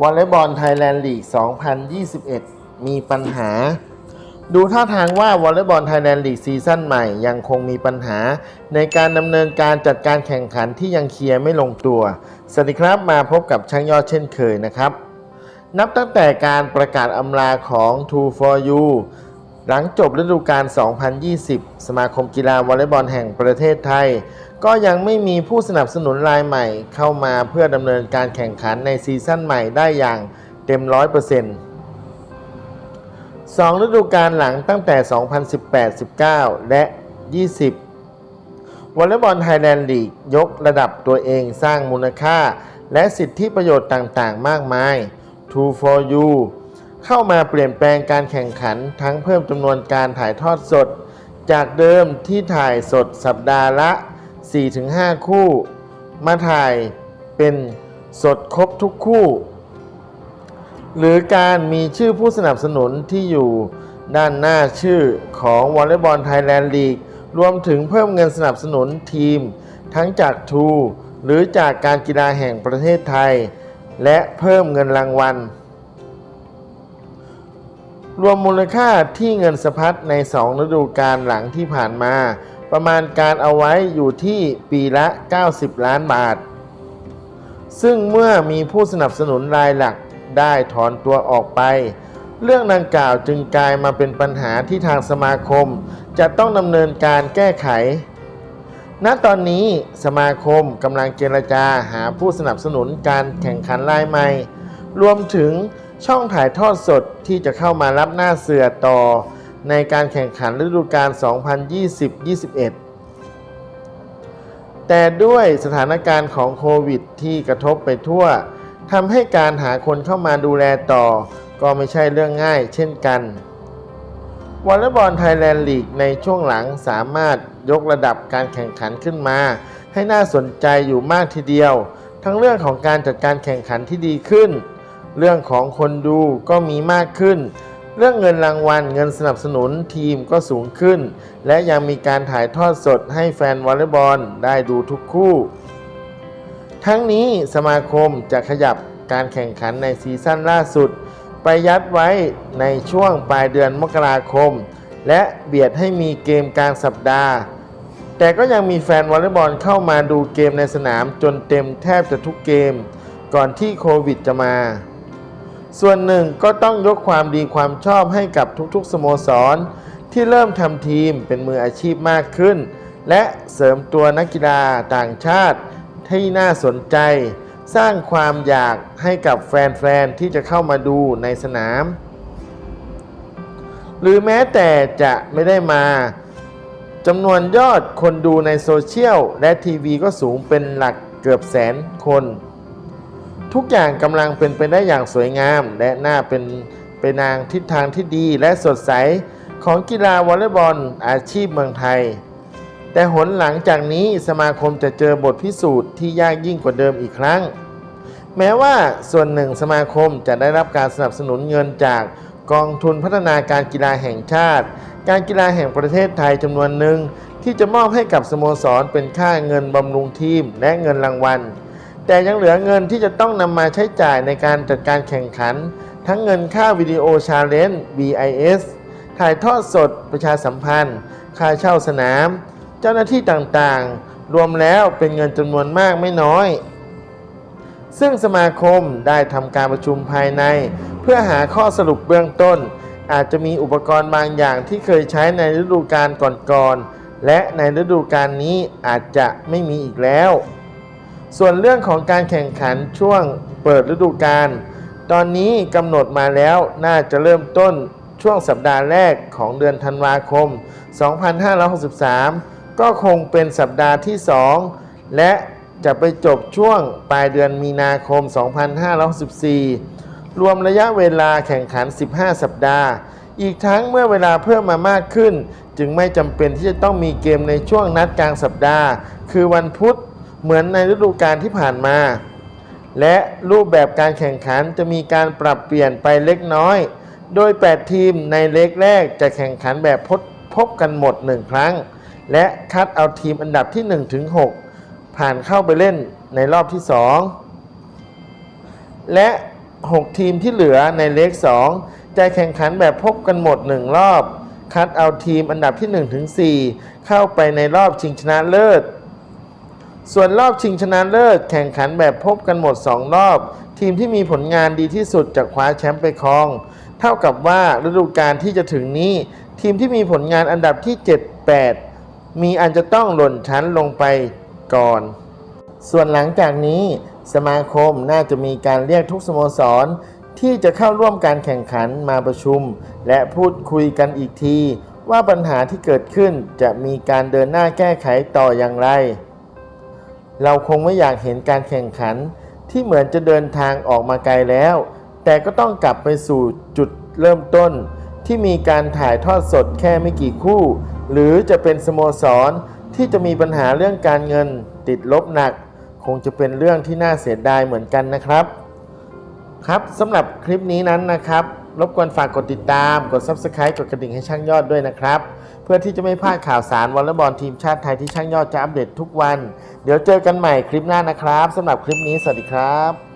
วอลเลย์บอลไทยแลนด์ลีก 2021 มีปัญหา ดูท่าทางว่าวอลเลย์บอลไทยแลนด์ลีกซีซั่นใหม่ยังคงมีปัญหา ในการดำเนินการจัดการแข่งขันที่ยังเคลียร์ไม่ลงตัว สวัสดีครับมาพบกับช่างยอดเช่นเคยนะครับ นับตั้งแต่การประกาศอำลาของ True for You หลังจบฤดูกาล 2020 สมาคมกีฬาวอลเลย์บอลแห่งประเทศไทย ก็ยังไม่มีผู้สนับสนุนรายใหม่เข้ามาเพื่อดำเนินการแข่งขันในซีซั่นใหม่ได้อย่างเต็ม 100%สองฤดูกาลหลังตั้งแต่ 2018-19 และ 20 วอลเลย์บอลไทยแลนด์ลีกยกระดับตัวเองสร้างมูลค่า และสิทธิประโยชน์ต่างๆ มากมาย True for You เข้ามาเปลี่ยนแปลงการแข่งขันทั้งเพิ่มจำนวนการถ่ายทอดสด จากเดิมที่ถ่ายสดสัปดาห์ละ 4-5 คู่ มาถ่ายเป็นสดครบทุกคู่ หรือการมีชื่อผู้สนับสนุนที่อยู่ด้านหน้าชื่อของวอลเลย์บอลไทยแลนด์ลีกรวมถึงเพิ่มเงินสนับสนุนทีม ทั้งจากทู หรือจากการกีฬาแห่งประเทศไทย และเพิ่มเงินรางวัล รวมมูลค่าที่เงินสะพัดใน 2 ฤดูกาลหลังที่ผ่านมา ประมาณการเอาไว้อยู่ที่ปีละ 90 ล้านบาท ซึ่งเมื่อมีผู้สนับสนุนรายหลักได้ถอนตัวออกไป เรื่องดังกล่าวจึงกลายมาเป็นปัญหาที่ทางสมาคม จะต้องดำเนินการแก้ไข ณ ตอนนี้สมาคมกำลังเจรจาหาผู้สนับสนุนการแข่งขันรายใหม่ รวมถึง ช่องถ่ายทอดสดที่จะเข้ามารับหน้าเสือต่อ ในการแข่งขันฤดูกาล 2020-21 แต่ด้วยสถานการณ์ของโควิดที่กระทบไปทั่วทำให้การหาคนเข้ามาดูแลต่อ ก็ไม่ใช่เรื่องง่ายเช่นกันวอลเลย์บอลไทยแลนด์ลีกในช่วงหลังสามารถยกระดับการแข่งขันขึ้นมา ให้น่าสนใจอยู่มากทีเดียว ทั้งเรื่องของการจัดการแข่งขันที่ดีขึ้น เรื่องของคนดูก็มีมากขึ้น เรื่องเงินรางวัลเงินสนับสนุนทีมก็สูงขึ้น และยังมีการถ่ายทอดสดให้แฟนวอลเลย์บอลได้ดูทุกคู่ ทั้งนี้สมาคมจะขยับการแข่งขันในซีซั่นล่าสุด ไปยัดไว้ในช่วงปลายเดือนมกราคม และเบียดให้มีเกมกลางสัปดาห์ แต่ก็ยังมีแฟนวอลเลย์บอลเข้ามาดูเกมในสนามจนเต็มแทบจะทุกเกม ก่อนที่โควิดจะมา ส่วนหนึ่งก็ต้องยกความดีความชอบให้กับทุกๆ สโมสร ที่เริ่มทำทีมเป็นมืออาชีพมากขึ้น และเสริมตัวนักกีฬาต่างชาติที่น่าสนใจ สร้างความอยากให้กับแฟนๆ ที่จะเข้ามาดูในสนาม หรือแม้แต่จะไม่ได้มาจำนวนยอดคนดูในโซเชียลและทีวีก็สูงเป็นหลักเกือบแสนคน ทุกอย่างกำลังเป็นไปได้อย่างสวยงาม และน่าเป็นไปนางทิศทางที่ดีและสดใสของกีฬาวอลเลย์บอลอาชีพเมืองไทย แต่หนหลังจากนี้สมาคมจะเจอบทพิสูจน์ที่ยากยิ่งกว่าเดิมอีกครั้ง แม้ว่าส่วนหนึ่งสมาคมจะได้รับการสนับสนุนเงินจากกองทุนพัฒนาการกีฬาแห่งชาติ การกีฬาแห่งประเทศไทยจำนวนหนึ่งที่จะมอบให้กับสโมสรเป็นค่าเงินบำรุงทีมและเงินรางวัล แต่ยังเหลือเงินที่จะต้องนำมาใช้จ่ายในการจัดการแข่งขัน ทั้งเงินค่าวิดีโอชาเลนจ์ VIS ถ่ายทอดสดประชาสัมพันธ์ ค่าเช่าสนาม เจ้าหน้าที่ต่างๆ รวมแล้วเป็นเงินจำนวนมากไม่น้อย ซึ่งสมาคมได้ทำการประชุมภายใน เพื่อหาข้อสรุปเบื้องต้น อาจจะมีอุปกรณ์บางอย่างที่เคยใช้ในฤดูกาลก่อนๆและในฤดูกาลนี้อาจจะไม่มีอีกแล้ว ส่วนเรื่องของการแข่งขันช่วงเปิดฤดูกาลตอนนี้กำหนดมาแล้วน่าจะเริ่มต้นช่วงสัปดาห์แรกของเดือนธันวาคม 2563 ก็คงเป็นสัปดาห์ที่ 2 และจะไปจบช่วงปลายเดือนมีนาคม 2564 รวมระยะเวลาแข่งขัน 15 สัปดาห์ อีกทั้งเมื่อเวลาเพิ่มมามากขึ้น จึงไม่จำเป็นที่จะต้องมีเกมในช่วงนัดกลางสัปดาห์ คือวันพุธ เหมือนในฤดูกาลที่ผ่านมา และรูปแบบการแข่งขันจะมีการปรับเปลี่ยนไปเล็กน้อย โดย 8 ทีมในเล็กแรกจะแข่งขันแบบพบพบกันหมด 1 ครั้ง และคัดเอาทีมอันดับที่1ถึง6ผ่านเข้าไปเล่นในรอบที่ 2 และ 6 ทีมที่เหลือในเลข2จะแข่งขันแบบพบกันหมด 1 รอบ คัดเอาทีมอันดับที่1-4เข้าไปในรอบชิงชนะเลิศ ส่วนรอบชิงชนะเลิศแข่งขันแบบพบกันหมด 2 รอบ ทีมที่มีผลงานดีที่สุดจะคว้าแชมป์ไปครอง เท่ากับว่าฤดูกาลที่จะถึงนี้ ทีมที่มีผลงานอันดับที่ 7-8 มีอันจะต้องหล่นชั้นลงไปก่อน ส่วนหลังจากนี้สมาคมน่าจะมีการเรียกทุกสโมสร ที่จะเข้าร่วมการแข่งขันมาประชุม และพูดคุยกันอีกที ว่าปัญหาที่เกิดขึ้นจะมีการเดินหน้าแก้ไขต่ออย่างไร เราคงไม่อยากเห็นการแข่งขันที่เหมือนจะเดินทางออกมาไกลแล้ว แต่ก็ต้องกลับไปสู่จุดเริ่มต้น ที่มีการถ่ายทอดสดแค่ไม่กี่คู่ หรือจะเป็นสโมสรที่จะมีปัญหาเรื่องการเงินติดลบหนัก คงจะเป็นเรื่องที่น่าเสียดายเหมือนกันนะครับ ครับสำหรับคลิปนี้นั้นนะครับ รบกวนฝากกดติดตาม กด Subscribe กดกระดิ่งให้ช่างยอดด้วยนะครับ เพื่อที่จะไม่พลาดข่าวสารวอลเลย์บอลทีมชาติไทยที่ช่างยอดจะอัปเดตทุกวัน เดี๋ยวเจอกันใหม่คลิปหน้านะครับสำหรับคลิปนี้สวัสดีครับ